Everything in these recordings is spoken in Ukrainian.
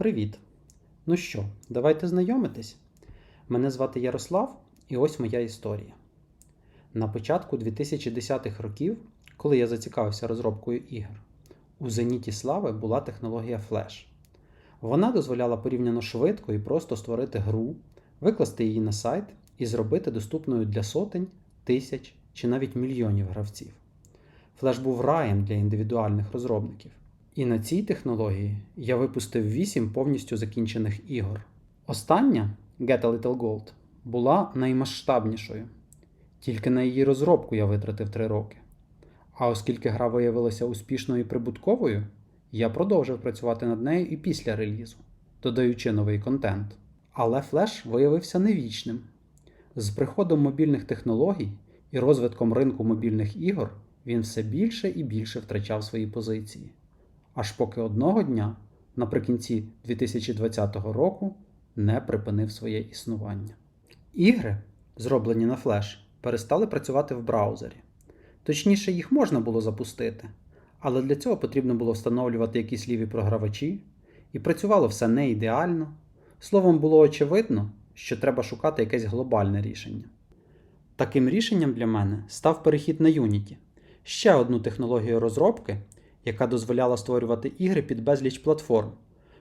Привіт! Ну що, давайте знайомитись. Мене звати Ярослав, і ось моя історія. На початку 2010-х років, коли я зацікавився розробкою ігор, у зеніті слави була технологія Flash. Вона дозволяла порівняно швидко і просто створити гру, викласти її на сайт і зробити доступною для сотень, тисяч чи навіть мільйонів гравців. Flash був раєм для індивідуальних розробників. І на цій технології я випустив 8 повністю закінчених ігор. Остання Get a Little Gold була наймасштабнішою. Тільки на її розробку я витратив 3 роки. А оскільки гра виявилася успішною і прибутковою, я продовжив працювати над нею і після релізу, додаючи новий контент. Але флеш виявився невічним. З приходом мобільних технологій і розвитком ринку мобільних ігор він все більше і більше втрачав свої позиції. Аж поки одного дня, наприкінці 2020 року, не припинив своє існування. Ігри, зроблені на флеш, перестали працювати в браузері. Точніше, їх можна було запустити, але для цього потрібно було встановлювати якісь ліві програвачі, і працювало все не ідеально. Словом, було очевидно, що треба шукати якесь глобальне рішення. Таким рішенням для мене став перехід на Unity, ще одну технологію розробки, яка дозволяла створювати ігри під безліч платформ,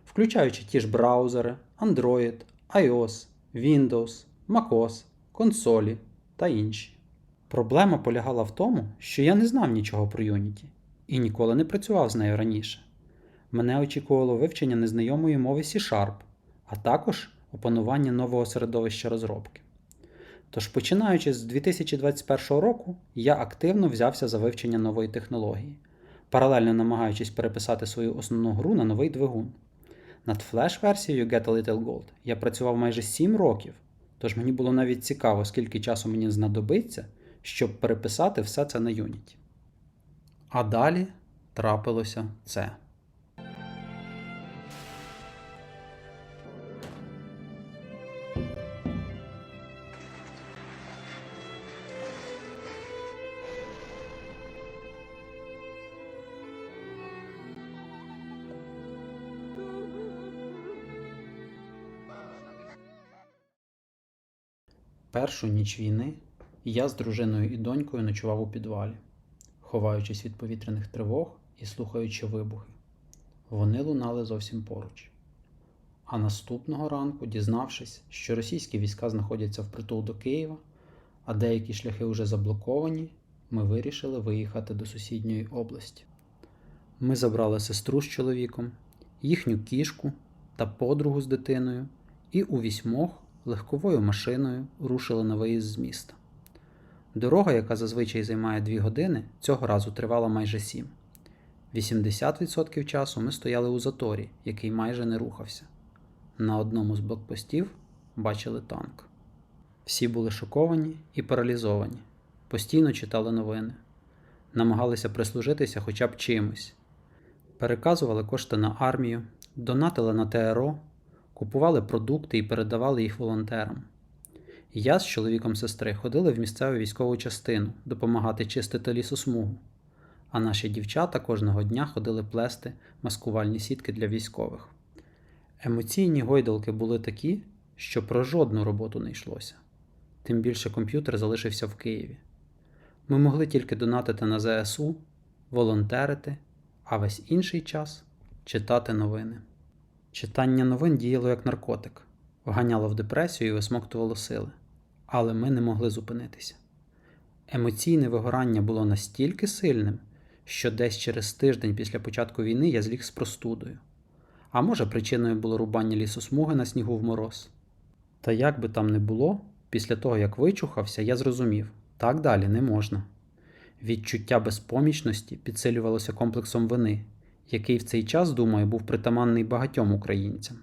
включаючи ті ж браузери, Android, iOS, Windows, MacOS, консолі та інші. Проблема полягала в тому, що я не знав нічого про Unity і ніколи не працював з нею раніше. Мене очікувало вивчення незнайомої мови C-Sharp, а також опанування нового середовища розробки. Тож, починаючи з 2021 року, я активно взявся за вивчення нової технології, паралельно намагаючись переписати свою основну гру на новий двигун. Над флеш-версією Get a Little Gold я працював майже 7 років, тож мені було навіть цікаво, скільки часу мені знадобиться, щоб переписати все це на Unity. А далі трапилося це. Першу ніч війни я з дружиною і донькою ночував у підвалі, ховаючись від повітряних тривог і слухаючи вибухи. Вони лунали зовсім поруч. А наступного ранку, дізнавшись, що російські війська знаходяться впритул до Києва, а деякі шляхи вже заблоковані, ми вирішили виїхати до сусідньої області. Ми забрали сестру з чоловіком, їхню кішку та подругу з дитиною і у вісьмох легковою машиною рушили на виїзд з міста. Дорога, яка зазвичай займає 2 години, цього разу тривала майже 7. 80% часу ми стояли у заторі, який майже не рухався. На одному з блокпостів бачили танк. Всі були шоковані і паралізовані, постійно читали новини, намагалися прислужитися хоча б чимось, переказували кошти на армію, донатили на ТРО, купували продукти і передавали їх волонтерам. Я з чоловіком сестри ходили в місцеву військову частину допомагати чистити лісосмугу, а наші дівчата кожного дня ходили плести маскувальні сітки для військових. Емоційні гойдалки були такі, що про жодну роботу не йшлося, тим більше комп'ютер залишився в Києві. Ми могли тільки донатити на ЗСУ, волонтерити, а весь інший час читати новини. Читання новин діяло як наркотик, вганяло в депресію і висмоктувало сили, але ми не могли зупинитися. Емоційне вигорання було настільки сильним, що десь через тиждень після початку війни я зліг з простудою. А може, причиною було рубання лісосмуги на снігу в мороз. Та як би там не було, після того як вичухався, я зрозумів, так далі не можна. Відчуття безпомічності підсилювалося комплексом вини, який в цей час, думаю, був притаманний багатьом українцям.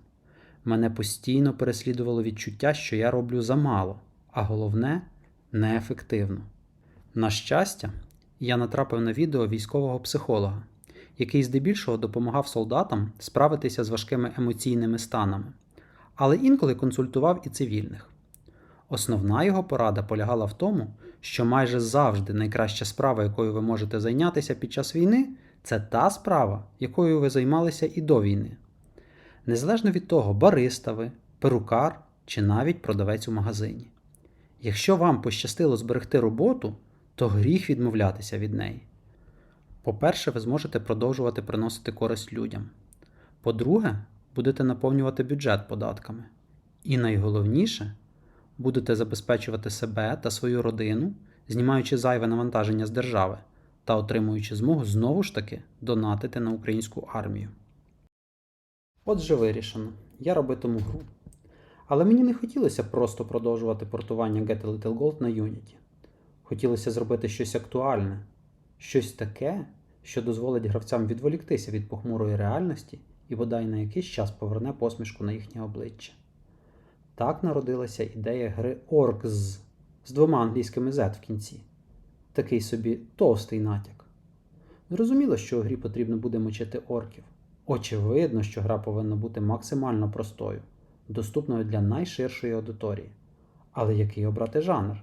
Мене постійно переслідувало відчуття, що я роблю замало, а головне неефективно. На щастя, я натрапив на відео військового психолога, який здебільшого допомагав солдатам справитися з важкими емоційними станами, але інколи консультував і цивільних. Основна його порада полягала в тому, що майже завжди найкраща справа, якою ви можете зайнятися під час війни, це та справа, якою ви займалися і до війни. Незалежно від того, бариста ви, перукар чи навіть продавець у магазині. Якщо вам пощастило зберегти роботу, то гріх відмовлятися від неї. По-перше, ви зможете продовжувати приносити користь людям. По-друге, будете наповнювати бюджет податками. І найголовніше, будете забезпечувати себе та свою родину, знімаючи зайве навантаження з держави та отримуючи змогу знову ж таки донатити на українську армію. Отже, вирішено. Я робитиму гру. Але мені не хотілося просто продовжувати портування Get a Little Gold на Unity. Хотілося зробити щось актуальне, щось таке, що дозволить гравцям відволіктися від похмурої реальності і бодай на якийсь час поверне посмішку на їхнє обличчя. Так народилася ідея гри Orcs з двома англійськими Z в кінці. Такий собі товстий натяк. Зрозуміло, що у грі потрібно буде мочити орків. Очевидно, що гра повинна бути максимально простою, доступною для найширшої аудиторії. Але який обрати жанр?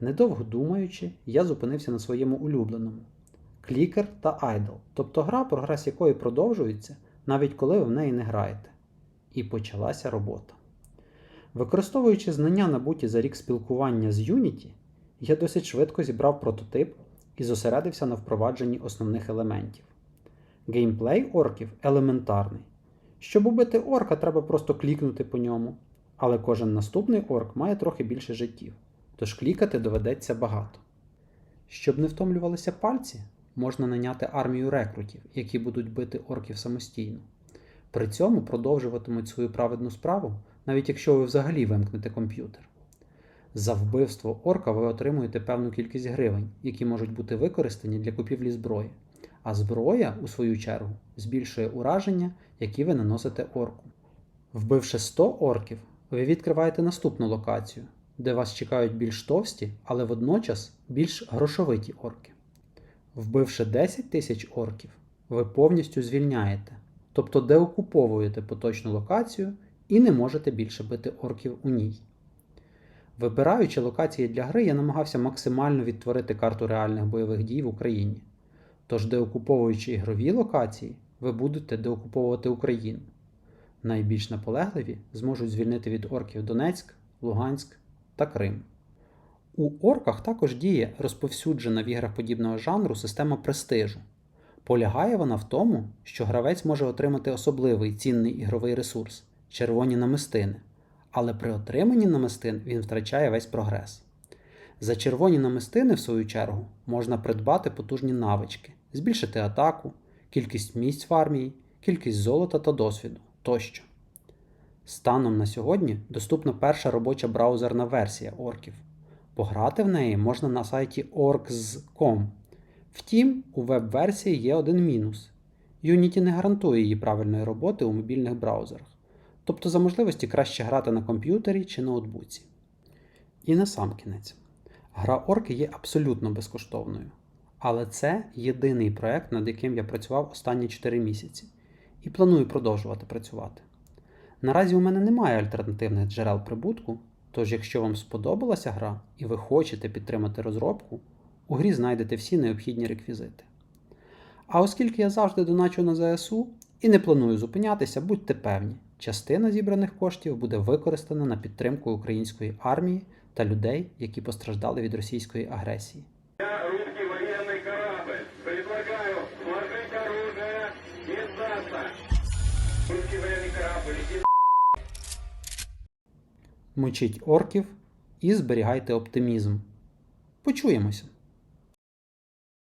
Недовго думаючи, я зупинився на своєму улюбленому клікер та айдол, тобто гра, прогрес якої продовжується, навіть коли ви в неї не граєте. І почалася робота. Використовуючи знання, набуті за рік спілкування з Unity, я досить швидко зібрав прототип і зосередився на впровадженні основних елементів. Геймплей орків елементарний. Щоб убити орка, треба просто клікнути по ньому, але кожен наступний орк має трохи більше життів, тож клікати доведеться багато. Щоб не втомлювалися пальці, можна наняти армію рекрутів, які будуть бити орків самостійно. При цьому продовжуватимуть свою праведну справу, навіть якщо ви взагалі вимкнете комп'ютер. За вбивство орка ви отримуєте певну кількість гривень, які можуть бути використані для купівлі зброї. А зброя, у свою чергу, збільшує ураження, які ви наносите орку. Вбивши 100 орків, ви відкриваєте наступну локацію, де вас чекають більш товсті, але водночас більш грошовиті орки. Вбивши 10 тисяч орків, ви повністю звільняєте, тобто деокуповуєте поточну локацію і не можете більше бити орків у ній. Вибираючи локації для гри, я намагався максимально відтворити карту реальних бойових дій в Україні. Тож, деокуповуючи ігрові локації, ви будете деокуповувати Україну. Найбільш наполегливі зможуть звільнити від орків Донецьк, Луганськ та Крим. У орках також діє розповсюджена в іграх подібного жанру система престижу. Полягає вона в тому, що гравець може отримати особливий цінний ігровий ресурс червоні намистини, але при отриманні намистин він втрачає весь прогрес. За червоні намистини, в свою чергу, можна придбати потужні навички, збільшити атаку, кількість місць в армії, кількість золота та досвіду тощо. Станом на сьогодні доступна перша робоча браузерна версія орків. Пограти в неї можна на сайті orcs.com. Втім, у веб-версії є один мінус. Unity не гарантує її правильної роботи у мобільних браузерах, тобто за можливості краще грати на комп'ютері чи ноутбуці. І на сам кінець. Гра орки є абсолютно безкоштовною. Але це єдиний проект, над яким я працював останні 4 місяці, і планую продовжувати працювати. Наразі у мене немає альтернативних джерел прибутку, тож, якщо вам сподобалася гра і ви хочете підтримати розробку, у грі знайдете всі необхідні реквізити. А оскільки я завжди доначу на ЗСУ і не планую зупинятися, будьте певні, частина зібраних коштів буде використана на підтримку української армії та людей, які постраждали від російської агресії. Я русский военный корабль. Предлагаю сложить оружие и сдаться. Русский военный корабль, иди Мочіть орків і зберігайте оптимізм. Почуємося!